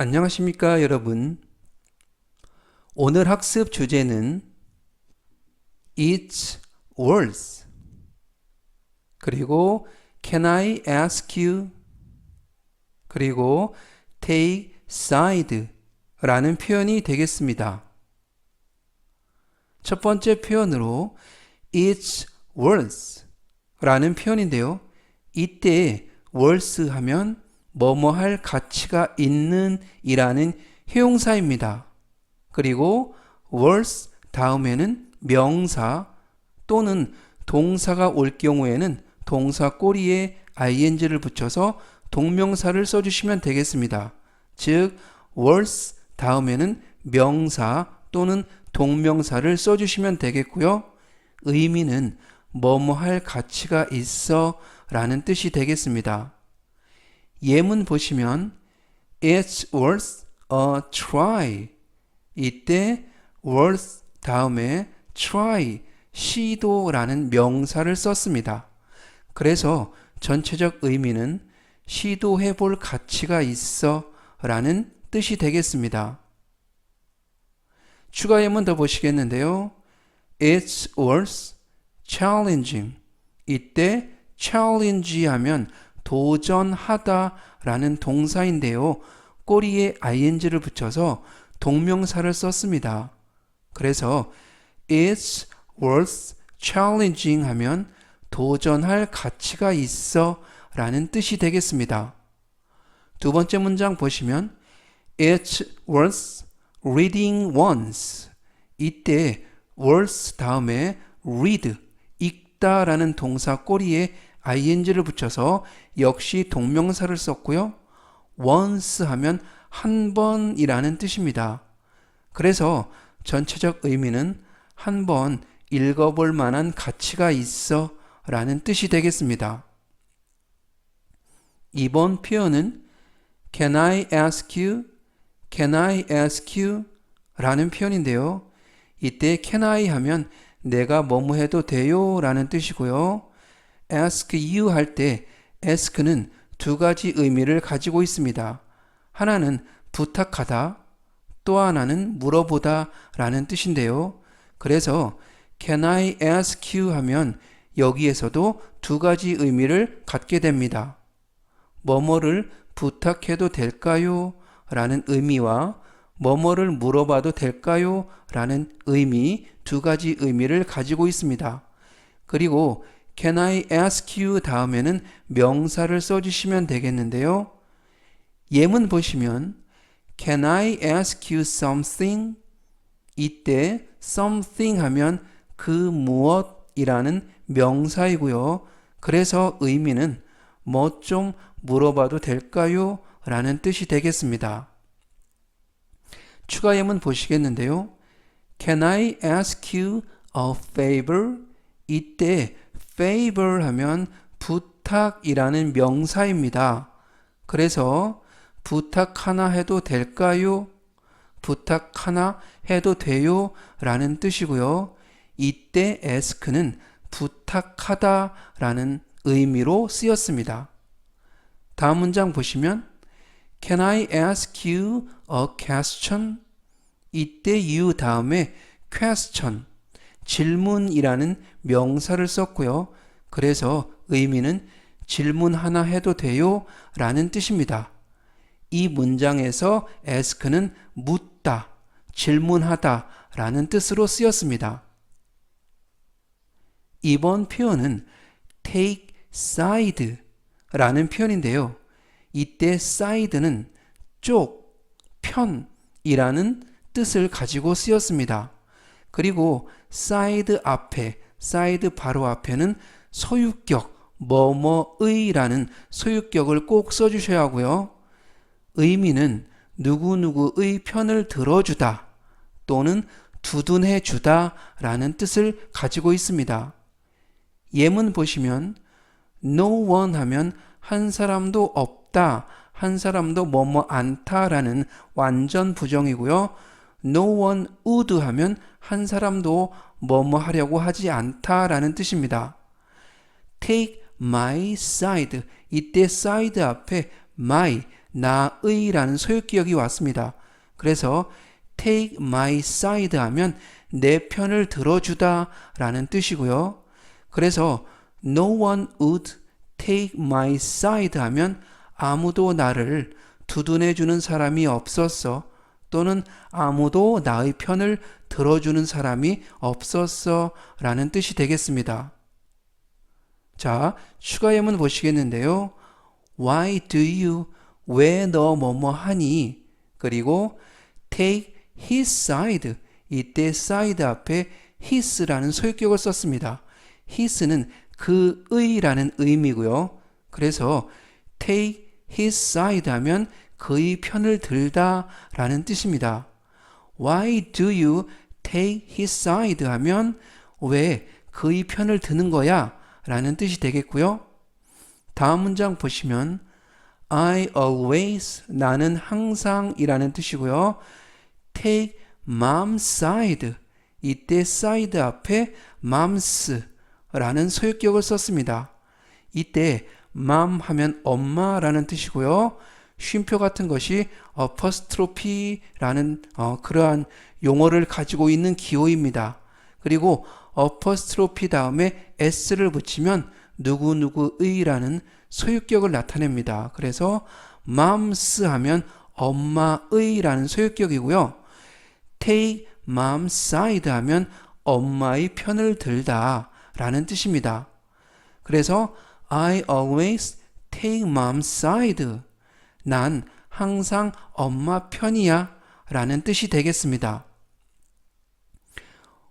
안녕하십니까, 여러분. 오늘 학습 주제는 It's worse. 그리고 Can I ask you? 그리고 Take side 라는 표현이 되겠습니다. 첫 번째 표현으로 It's worse 라는 표현인데요. 이때 worse 하면 뭐뭐 할 가치가 있는 이라는 형용사입니다. 그리고 worse 다음에는 명사 또는 동사가 올 경우에는 동사 꼬리에 ing를 붙여서 동명사를 써주시면 되겠습니다. 즉, worse 다음에는 명사 또는 동명사를 써주시면 되겠고요. 의미는 뭐뭐 할 가치가 있어 라는 뜻이 되겠습니다. 예문 보시면 It's worth a try. 이때 worth 다음에 try, 시도라는 명사를 썼습니다. 그래서 전체적 의미는 시도해 볼 가치가 있어 라는 뜻이 되겠습니다. 추가 예문 더 보시겠는데요. It's worth challenging. 이때 challenge 하면 도전하다 라는 동사인데요. 꼬리에 ing를 붙여서 동명사를 썼습니다. 그래서 it's worth challenging 하면 도전할 가치가 있어 라는 뜻이 되겠습니다. 두 번째 문장 보시면 it's worth reading once 이때 worth 다음에 read 읽다 라는 동사 꼬리에 ing를 붙여서 역시 동명사를 썼고요. once 하면 한 번이라는 뜻입니다. 그래서 전체적 의미는 한 번 읽어볼 만한 가치가 있어 라는 뜻이 되겠습니다. 이번 표현은 Can I ask you? Can I ask you? 라는 표현인데요. 이때 can I 하면 내가 뭐뭐 해도 돼요 라는 뜻이고요. Ask you 할 때 ask는 두 가지 의미를 가지고 있습니다. 하나는 부탁하다, 또 하나는 물어보다 라는 뜻인데요. 그래서 can I ask you 하면 여기에서도 두 가지 의미를 갖게 됩니다. 뭐뭐를 부탁해도 될까요? 라는 의미와 뭐뭐를 물어봐도 될까요? 라는 의미 두 가지 의미를 가지고 있습니다. 그리고 Can I ask you 다음에는 명사를 써주시면 되겠는데요. 예문 보시면 Can I ask you something? 이때 something 하면 그 무엇이라는 명사이고요. 그래서 의미는 뭐 좀 물어봐도 될까요? 라는 뜻이 되겠습니다. 추가 예문 보시겠는데요. Can I ask you a favor? 이때 favor 하면 부탁이라는 명사입니다. 그래서 부탁 하나 해도 될까요? 부탁 하나 해도 돼요? 라는 뜻이고요. 이때 ask는 부탁하다 라는 의미로 쓰였습니다. 다음 문장 보시면 Can I ask you a question? 이때 you 다음에 question, 질문이라는 명사를 썼고요. 그래서 의미는 질문 하나 해도 돼요? 라는 뜻입니다. 이 문장에서 ask는 묻다, 질문하다 라는 뜻으로 쓰였습니다. 이번 표현은 take side 라는 표현인데요. 이때 side는 쪽, 편이라는 뜻을 가지고 쓰였습니다. 그리고 side 앞에, side 바로 앞에는 소유격, 뭐뭐의라는 소유격을 꼭 써주셔야 하고요. 의미는 누구누구의 편을 들어주다 또는 두둔해 주다 라는 뜻을 가지고 있습니다. 예문 보시면 no one 하면 한 사람도 없다, 한 사람도 뭐뭐 않다라는 완전 부정이고요. No one would 하면 한 사람도 뭐뭐 하려고 하지 않다라는 뜻입니다. take my side 이때 side 앞에 my 나의라는 소유기억이 왔습니다. 그래서 take my side 하면 내 편을 들어주다 라는 뜻이고요. 그래서 no one would take my side 하면 아무도 나를 두둔해주는 사람이 없었어. 또는 아무도 나의 편을 들어주는 사람이 없었어 라는 뜻이 되겠습니다. 자, 추가 예문 보시겠는데요. Why do you, 왜 너 뭐뭐 하니? 그리고 take his side, 이때 side 앞에 his라는 소유격을 썼습니다. his는 그의라는 의미고요. 그래서 take his side 하면 그의 편을 들다 라는 뜻입니다. Why do you take his side 하면 왜 그의 편을 드는 거야? 라는 뜻이 되겠고요. 다음 문장 보시면 I always 나는 항상 이라는 뜻이고요. take mom's side 이때 side 앞에 mom's 라는 소유격을 썼습니다. 이때 mom 하면 엄마라는 뜻이고요. 쉼표 같은 것이 어 퍼스트로피라는 어, 그러한 용어를 가지고 있는 기호입니다. 그리고 어퍼스트로피 다음에 s를 붙이면 누구누구의라는 소유격을 나타냅니다. 그래서 mom's 하면 엄마의라는 소유격이고요. take mom's side 하면 엄마의 편을 들다 라는 뜻입니다. 그래서 I always take mom's side. 난 항상 엄마 편이야 라는 뜻이 되겠습니다.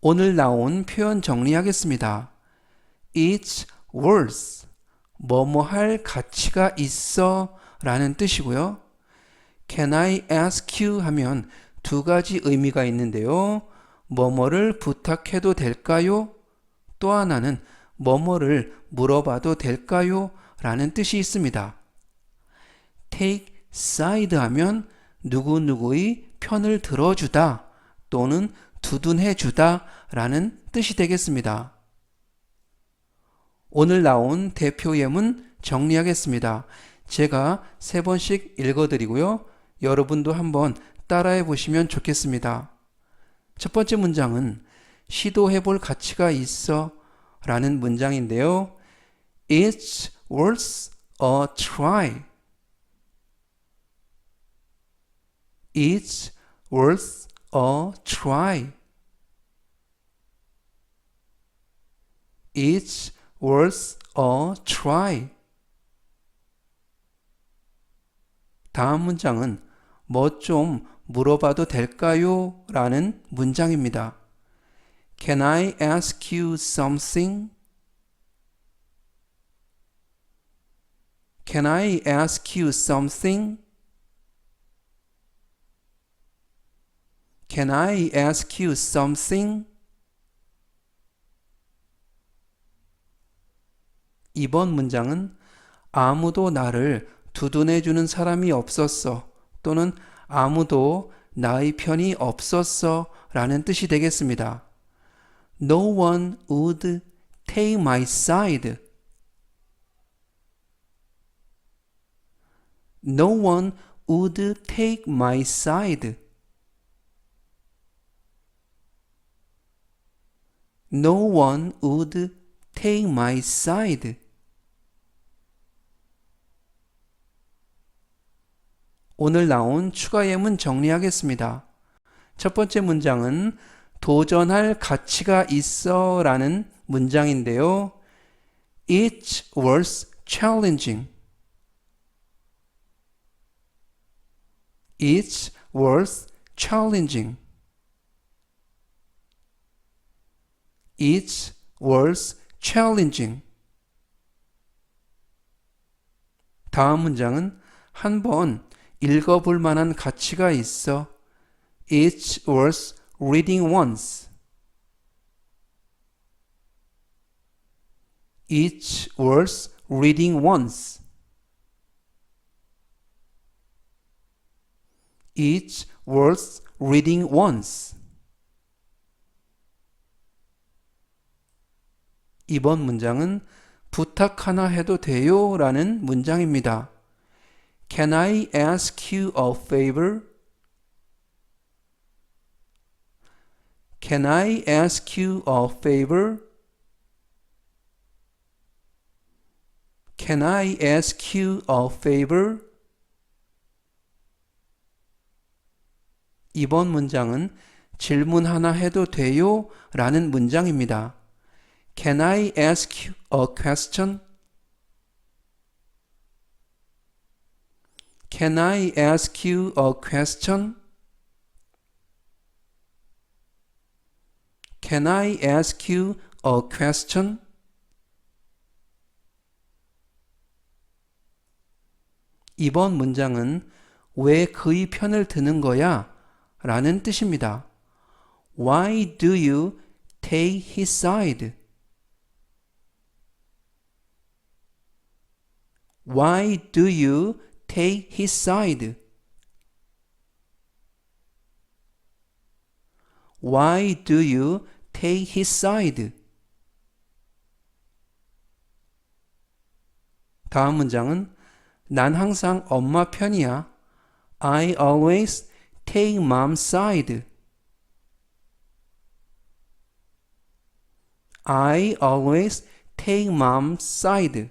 오늘 나온 표현 정리하겠습니다. It's worth. 뭐뭐 할 가치가 있어 라는 뜻이고요. Can I ask you 하면 두 가지 의미가 있는데요. 뭐뭐를 부탁해도 될까요? 또 하나는 뭐뭐를 물어봐도 될까요? 라는 뜻이 있습니다. Take side 하면 누구누구의 편을 들어주다 또는 두둔해 주다 라는 뜻이 되겠습니다. 오늘 나온 대표 예문 정리하겠습니다. 제가 세 번씩 읽어드리고요. 여러분도 한번 따라해 보시면 좋겠습니다. 첫 번째 문장은 시도해 볼 가치가 있어 라는 문장인데요. It's worth a try. It's worth a try. It's worth a try. 다음 문장은 뭐 좀 물어봐도 될까요? 라는 문장입니다. Can I ask you something? Can I ask you something? Can I ask you something? 이번 문장은 아무도 나를 두둔해 주는 사람이 없었어 또는 아무도 나의 편이 없었어 라는 뜻이 되겠습니다. No one would take my side. No one would take my side. No one would take my side. 오늘 나온 추가 예문 정리하겠습니다. 첫 번째 문장은 도전할 가치가 있어 라는 문장인데요. It's worth challenging. It's worth challenging. It's worth challenging. 다음 문장은 한번 읽어볼 만한 가치가 있어. It's worth reading once. It's worth reading once. It's worth reading once. 이번 문장은 부탁 하나 해도 돼요? 라는 문장입니다. Can I ask you a favor? Can I ask you a favor? Can I ask you a favor? 이번 문장은 질문 하나 해도 돼요? 라는 문장입니다. Can I ask you a question? Can I ask you a question? Can I ask you a question? 이번 문장은 왜 그의 편을 드는 거야? 라는 뜻입니다. Why do you take his side? Why do you take his side? Why do you take his side? 다음 문장은 난 항상 엄마 편이야. I always take mom's side. I always take mom's side.